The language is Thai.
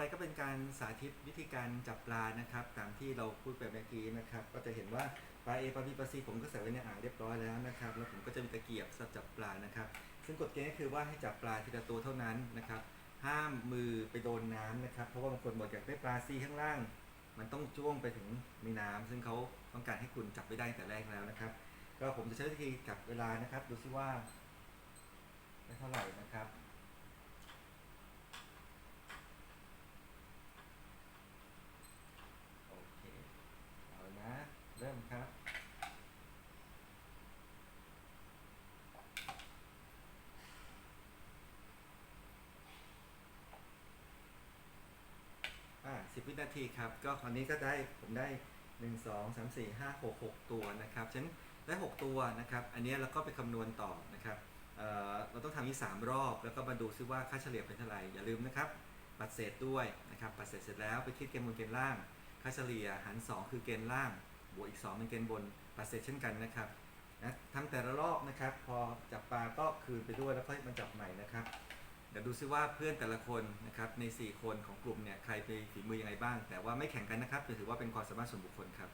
ไปก็เป็นการสาธิตวิธีการจับปลานะครับ ตามที่เราพูดไปเมื่อกี้นะครับ ก็จะเห็นว่าปลาเอปลาบีปลาซีผมก็ใส่ไว้ในอ่างเรียบร้อยแล้วนะครับ แล้วผมก็จะมีตะเกียบสำหรับจับปลานะครับ ซึ่งกฎเกณฑ์ก็คือว่าให้จับปลาทีละตัวเท่านั้นนะครับ ห้ามมือไปโดนน้ำนะครับ เพราะว่าบางคนบอกอยากได้ปลาซีข้างล่าง มันต้องจ้วงไปถึงมีน้ำซึ่งเขาต้องการให้คุณจับไม่ได้แต่แรกแล้วนะครับ ก็ผมจะใช้วิธีจับเวลานะครับ ดูซิว่า สิบวินาทีครับ ก็คราวนี้ก็ได้ผมได้หนึ่งสองสามสี่ห้าหกหกตัวนะครับฉันได้หกตัวนะครับ อันนี้เราก็ไปคำนวณต่อนะครับเเราต้องทำที่มรอบ แล้วก็มาดูซิว่าค่าเฉลี่ยเป็นเท่าไหร่อย่าลืมนะครับ ปัดเศษด้วยนะครับปัดเศษเสร็จแล้วไปคิดเกณฑ์บนเกณฑ์ล่าง ค่าเฉลี่ยหาร 2 คือเกณฑ์ล่าง บวกอีก 2 เป็นเกณฑ์บนปัดเศษเช่นกันนะครับนะทำแต่ละรอบนะครับ พอจับปลาก็คืนไปด้วยแล้วค่อยมาจับใหม่นะ แต่ดูซิว่าเพื่อนแต่ละคนนะครับใน 4 คนของกลุ่มเนี่ยใครมีฝีมือยังไงบ้าง แต่ว่าไม่แข่งกันนะครับถือว่าเป็นความสามารถส่วนบุคคลครับ